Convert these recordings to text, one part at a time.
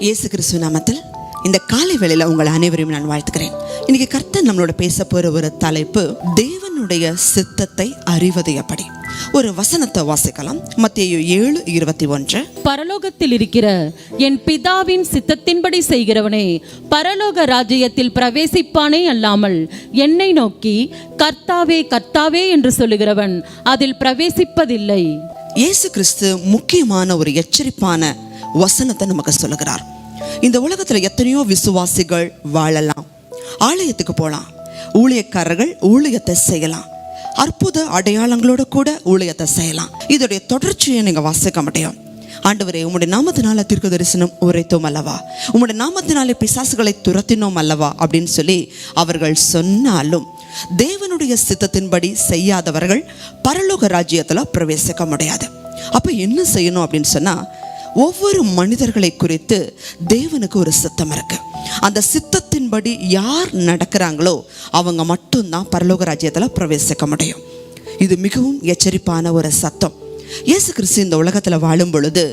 இயேசு கிறிஸ்து நாமத்தில் இந்த காலை வேளையில உங்கள் அனைவரையும் நான் வாழ்த்துக்கிறேன். இன்னைக்கு கர்த்தர் நம்மளோட பேச போற ஒரு தலைப்பு தேவனுடைய சித்தத்தை அறிவது எப்படி ஒரு வசனத்தை வாசிக்கலாம். மத்திய ஏழு இருபத்தி ஒன்று. பரலோகத்தில் இருக்கிற என் பிதாவின் சித்தத்தின்படி செய்கிறவனே பரலோக ராஜ்யத்தில் பிரவேசிப்பானே அல்லாமல் என்னை நோக்கி கர்த்தாவே கர்த்தாவே என்று சொல்லுகிறவன் அதில் பிரவேசிப்பதில்லை. இயேசு கிறிஸ்து முக்கியமான ஒரு எச்சரிப்பான வசனத்தை நமக்கு சொல்லுகிறார். இந்த உலகத்துல எத்தனையோ விசுவாசிகள் வாழலாம். ஆலயத்துக்கு போகலாம் ஊழியக்காரர்கள் ஊழியத்தை செய்யலாம். அற்புத அடையாளங்களோட கூட ஊழியத்தை செய்யலாம். இதோடைய தொடர்ச்சியை நீங்க வாசிக்க முடியும். ஆண்டவரே உம்முடைய நாமத்தினால தீர்க்க தரிசனம் உரைத்தோம் அல்லவா? உம்முடைய நாமத்தினாலே பிசாசுகளை துரத்தினோம் அல்லவா? அப்படின்னு சொல்லி அவர்கள் சொன்னாலும் தேவனுடைய சித்தத்தின்படி செய்யாதவர்கள் பரலோக ராஜ்யத்தில் பிரவேசிக்க முடியாது. அப்ப என்ன செய்யணும் அப்படின்னு சொன்னா ஒவ்வொரு மனிதர்களை குறித்து தேவனுக்கு ஒரு சித்தம் இருக்கு. அந்த சித்தத்தின்படி யார் நடக்கிறாங்களோ அவங்க மட்டும்தான் பரலோக ராஜ்யத்தில் பிரவேசிக்க முடியும். இது மிகவும் எச்சரிப்பான ஒரு சத்தம். இயேசு கிறிஸ்து இந்த உலகத்தில் வாழும் பொழுது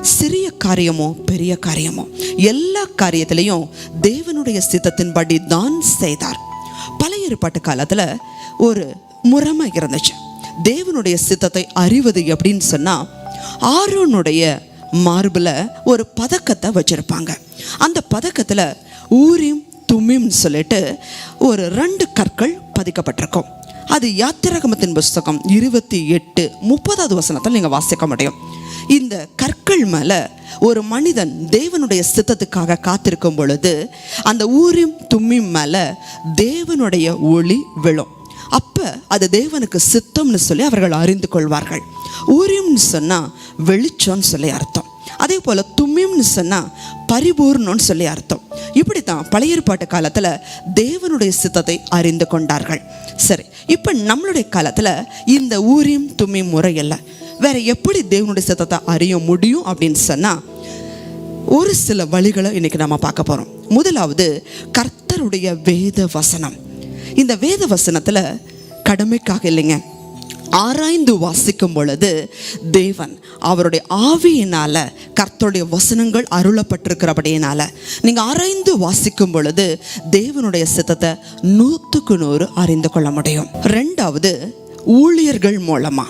சிறிய காரியமோ பெரிய காரியமோ எல்லா காரியத்திலையும் தேவனுடைய சித்தத்தின்படி தான் செய்தார். பழைய ஏற்பாட்டு காலத்தில் ஒரு முறைமை இருந்துச்சு. தேவனுடைய சித்தத்தை அறிவது எப்படின்னு சொன்னால் ஆரோனுடைய மார்பில் ஒரு பதக்கத்தை வச்சுருப்பாங்க. அந்த பதக்கத்தில் ஊரியும் தும்மிம்னு சொல்லிட்டு ஒரு ரெண்டு கற்கள் பதிக்கப்பட்டிருக்கும். அது யாத்திரகமத்தின் புஸ்தகம் இருபத்தி எட்டு முப்பதாவது வசனத்தில் நீங்கள் வாசிக்க முடியும். இந்த கற்கள் மேலே ஒரு மனிதன் தேவனுடைய சித்தத்துக்காக காத்திருக்கும் பொழுது அந்த ஊரின் தும்மிம் மேலே தேவனுடைய ஒளி விழும். அப்போ அது தேவனுக்கு சித்தம்னு சொல்லி அவர்கள் அறிந்து கொள்வார்கள். ஊரியம்னு சொன்னால் வெளிச்சம்னு சொல்லி அர்த்தம். அதே போல் தும்மியம்னு சொன்னால் பரிபூர்ணம்னு சொல்லி அர்த்தம். இப்படி தான் பழைய ஏற்பாட்டு காலத்தில் தேவனுடைய சித்தத்தை அறிந்து கொண்டார்கள். சரி இப்போ நம்மளுடைய காலத்தில் இந்த ஊரியம் தும்மியும் முறை இல்லை. வேற எப்படி தேவனுடைய சித்தத்தை அறிய முடியும் அப்படின்னு சொன்னால் ஒரு சில வழிகளை இன்றைக்கி நம்ம பார்க்க போகிறோம் முதலாவது கர்த்தருடைய வேத வசனம். இந்த வேத வசனத்தில் கடமைக்காக இல்லைங்க. ஆராய்ந்து வாசிக்கும் பொழுது தேவன் அவருடைய ஆவியினால கர்த்தருடைய வசனங்கள் அருளப்பட்டிருக்கிறபடியினால நீங்கள் ஆராய்ந்து வாசிக்கும் பொழுது தேவனுடைய சித்தத்தை நூற்றுக்கு நூறு அறிந்து கொள்ள முடியும். ரெண்டாவது ஊழியர்கள் மூலமா.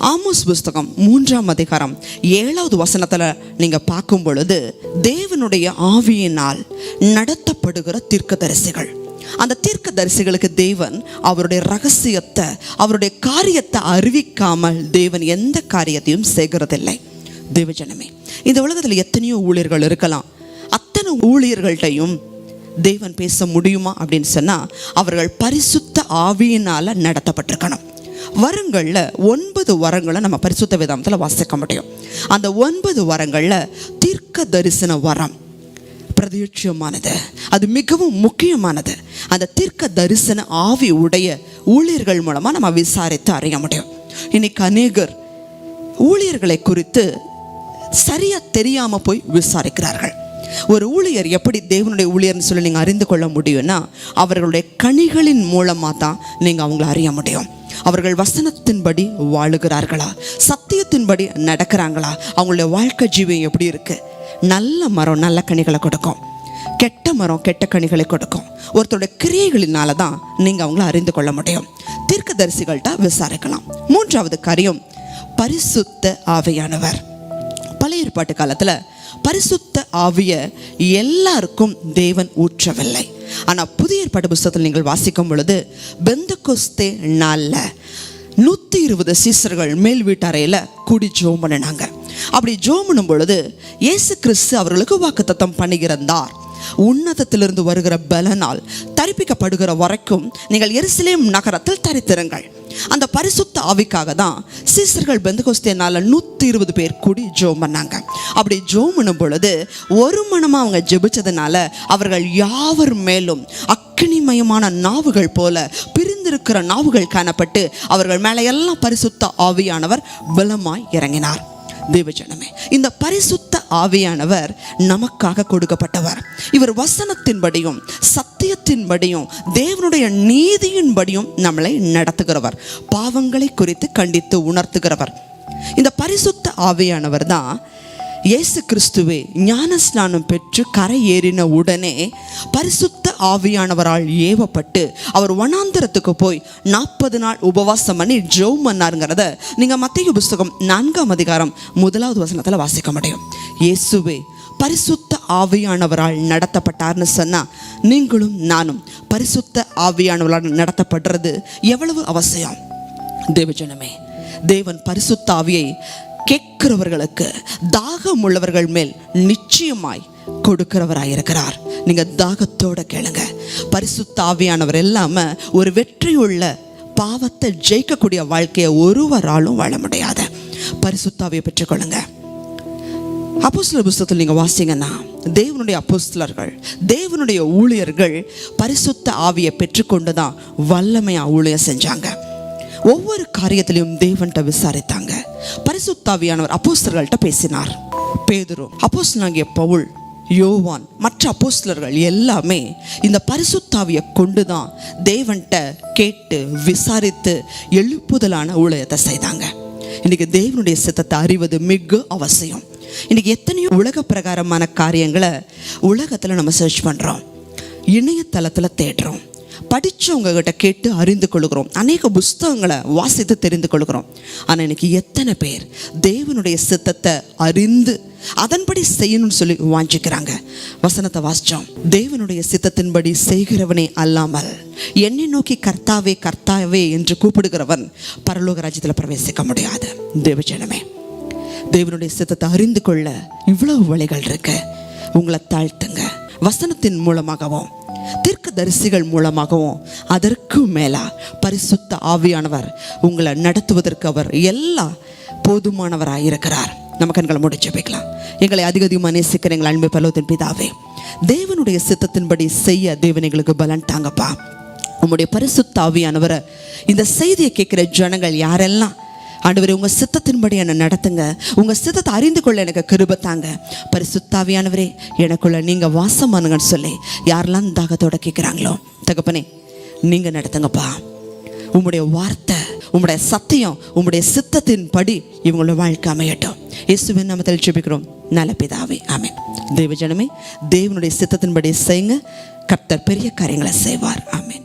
ஆமோஸ் புஸ்தகம் மூன்றாம் அதிகாரம் ஏழாவது வசனத்தில் நீங்கள் பார்க்கும் பொழுது தேவனுடைய ஆவியினால் நடத்தப்படுகிற தீர்க்கதரிசிகள். அந்த தீர்க்க தரிசிகளுக்கு தேவன் அவருடைய ரகசியத்தை அவருடைய காரியத்தை அறிவிக்காமல் தேவன் எந்த காரியத்தையும் செய்கிறதில்லை. தேவஜனமே இந்த உலகத்தில் எத்தனையோ ஊழியர்கள் இருக்கலாம். அத்தனை ஊழியர்கள்ட்டையும் தேவன் பேச முடியுமா அப்படின்னு சொன்னால் அவர்கள் பரிசுத்த ஆவியினால் நடத்தப்பட்டிருக்கணும். வரங்களில் ஒன்பது வரங்களை நம்ம பரிசுத்த விதத்தில் வாசிக்க முடியும். அந்த ஒன்பது வரங்களில் தீர்க்க தரிசன வரம். பிரதியுட்சியமானது அது மிகவும் முக்கியமானது. அந்த தீர்க்க தரிசன ஆவி உடைய ஊழியர்கள் மூலமாக நம்ம விசாரித்து அறிய முடியும். இன்னைக்கு அநேகர் ஊழியர்களை குறித்து சரியா தெரியாம போய் விசாரிக்கிறார்கள். ஒரு ஊழியர் எப்படி தேவனுடைய ஊழியர்னு சொல்லி நீங்கள் அறிந்து கொள்ள முடியும்னா அவர்களுடைய கனிகளின் மூலமாக தான் நீங்கள் அவங்கள அறிய முடியும். அவர்கள் வசனத்தின்படி வாழுகிறார்களா? சத்தியத்தின்படி நடக்கிறாங்களா? அவங்களுடைய வாழ்க்கை ஜீவம் எப்படி இருக்குது நல்ல மரம் நல்ல கனிகளை கொடுக்கும். கெட்ட மரம் கெட்ட கனிகளை கொடுக்கும். ஒருத்தருடைய கிரியைகளினால தான் நீங்கள் அவங்கள அறிந்து கொள்ள முடியும். தீர்க்கதரிசிகள்கிட்ட விசாரிக்கலாம். மூன்றாவது காரியம் பரிசுத்த ஆவியானவர். பழைய ஏற்பாட்டு காலத்தில் பரிசுத்த ஆவிய எல்லாருக்கும் தேவன் ஊற்றவில்லை. ஆனால் புதிய ஏற்பாட்டு புஸ்தகத்தில் நீங்கள் வாசிக்கும் பொழுது பெந்த கொஸ்தே நாளில் நூற்றி இருபது சீசர்கள் மேல் வீட்டறையில் கூடி ஜோம் பண்ணினாங்க. அப்படி ஜோம் பண்ணும் பொழுது இயேசு கிறிஸ்து அவர்களுக்கு வாக்குத்தத்தம் பண்ணுகிறந்தார் உன்னதத்திலிருந்து வருகிற பலனால் தரிப்பிக்கப்படுகிற வரைக்கும் நீங்கள் எருசலேம் நகரத்தில் தரித்திருங்கள். அந்த பரிசுத்த ஆவிக்காக தான் சீசர்கள் நாளில் நூற்றி இருபது பேர் கூடி ஜோம் பண்ணாங்க அப்படி ஜோம் பண்ணும் பொழுது ஒரு மனமாக அவங்க ஜெபிச்சதுனால அவர்கள் யாவர் மேலும் அக்கினிமயமான நாவுகள் போல பிரிந்திருக்கிற நாவுகள் காணப்பட்டு அவர்கள் மேலே எல்லாம் பரிசுத்த ஆவியானவர் பலமாய் இறங்கினார். தேவஜனமே. இந்த பரிசுத்த ஆவியானவர் நமக்காக கொடுக்கப்பட்டவர். இவர் வசனத்தின்படியும் சத்தியத்தின்படியும் தேவனுடைய நீதியின்படியும் நம்மளை நடத்துகிறவர். பாவங்களை குறித்து கண்டித்து உணர்த்துகிறவர். இந்த பரிசுத்த ஆவியானவர் தான் இயேசு கிறிஸ்துவே ஞானஸ்நானம் பெற்று கரை ஏறின உடனே பரிசுத்த ஆவியானவரால் ஏவப்பட்டு அவர் வனாந்தரத்துக்கு போய் நாற்பது நாள் உபவாசம் பண்ணி ஜெவ் பண்ணாருங்கிறத நீங்கள் மத்திய புஸ்தகம் நான்காம் அதிகாரம் முதலாவது வசனத்தில் வாசிக்க முடியும். இயேசுவே பரிசுத்த ஆவியானவரால் நடத்தப்பட்டார்னு சொன்னா நீங்களும் நானும் பரிசுத்த ஆவியானவரால் நடத்தப்படுறது எவ்வளவு அவசியம்? தேவஜனமே தேவன் பரிசுத்த ஆவியை கேட்கிறவர்களுக்கு தாகம் உள்ளவர்கள் மேல் நிச்சயமாய் கொடுக்கிறவராயிருக்கிறார். நீங்க தாகத்தோட கேளுங்க. பரிசுத்த ஆவியானவர் இல்லாம ஒரு வெற்றியுள்ள பாவத்தை ஜெயிக்கக்கூடிய வாழ்க்கையை ஒருவராலும் வாழ முடியாத. பரிசுத்தாவியை பெற்றுக்கொள்ளுங்க. அப்போஸ்தல புஸ்தகத்தில் நீங்கள் வாசிங்கன்னா தேவனுடைய அப்போஸ்தலர்கள் தேவனுடைய ஊழியர்கள் பரிசுத்த ஆவியை பெற்றுக்கொண்டு தான் வல்லமையாக ஊழியம் செஞ்சாங்க. ஒவ்வொரு காரியத்திலையும் தேவன்கிட்ட விசாரித்தாங்க. பரிசுத்தாவியானவர் அப்போஸ்தர்கள்ட்ட பேசினார். பேதுரு அப்போஸ்தலாகிய பவுல் யோவான் மற்ற அப்போஸ்தலர்கள் எல்லாமே இந்த பரிசுத்தாவியை கொண்டு தான் தேவன்கிட்ட கேட்டு விசாரித்து எழுப்புதலான ஊழியத்தை செய்தாங்க. இன்னைக்கு தேவனுடைய சித்தத்தை அறிவது மிக அவசியம். இன்னைக்கு எத்தனையோ உலக பிரகாரமான காரியங்களை உலகத்தில் நம்ம சர்ச் பண்ணுறோம் இணையதளத்தில் தேடுறோம். படித்தவங்க கிட்ட கேட்டு அறிந்து கொள்கிறோம். அநேக புஸ்தகங்களை வாசித்து தெரிந்து கொள்கிறோம். ஆனால் இன்னைக்கு எத்தனை பேர் தேவனுடைய சித்தத்தை அறிந்து அதன்படி செய்யணும்னு சொல்லி வாஞ்சிக்கிறாங்க. வசனத்தை வாசித்தோம் தேவனுடைய சித்தத்தின்படி செய்கிறவனே அல்லாமல் என்னை நோக்கி கர்த்தாவே கர்த்தாவே என்று கூப்பிடுகிறவன் பரலோக ராஜ்யத்தில் பிரவேசிக்க முடியாது. தேவஜனமே தேவனுடைய சித்தத்தை அறிந்து கொள்ள இவ்வளவு வழிகள் இருக்கு. உங்களை தாழ்த்துங்க. வசனத்தின் மூலமாகவும் தீர்க்க தரிசிகள் மூலமாகவும் அதற்கு மேலா பரிசுத்த ஆவியானவர் உங்களை நடத்துவதற்கு அவர் எல்லா போதுமானவராக இருக்கிறார். நம்ம கண்களை முடிச்சு வைக்கலாம் எங்களை அதிக அதிகமாக நேசிக்கிற எங்கள் அன்பு பலவத்தின் பிதாவே தேவனுடைய சித்தத்தின்படி செய்ய தேவன் எங்களுக்கு பலன் தாங்கப்பா. உங்களுடைய பரிசுத்த ஆவியானவரை இந்த செய்தியை கேட்குற ஜனங்கள் யாரெல்லாம் ஆண்டவரே உங்கள் சித்தத்தின்படி என்னை நடத்துங்க. உங்கள் சித்தத்தை அறிந்து கொள்ள எனக்கு கிருபத்தாங்க பரிசுத்தாவியானவரே எனக்குள்ள நீங்கள் வாசம் பண்ணுங்கன்னு சொல்லி யாரெல்லாம் தாகத்தோட கேட்குறாங்களோ தகப்பனே நீங்கள் நடத்துங்கப்பா. உங்களுடைய வார்த்தை உங்களுடைய சத்தியம் சித்தத்தின் சித்தத்தின்படி இவங்களோட வாழ்க்கை அமையட்டும். இயேசுவின் நம்ம ஜெபிக்கிறோம். நல்ல பிதாவே ஆமென். தேவ ஜனமே தேவனுடைய சித்தத்தின்படி செய்யுங்க. கர்த்தர் பெரிய காரியங்களை செய்வார். ஆமேன்.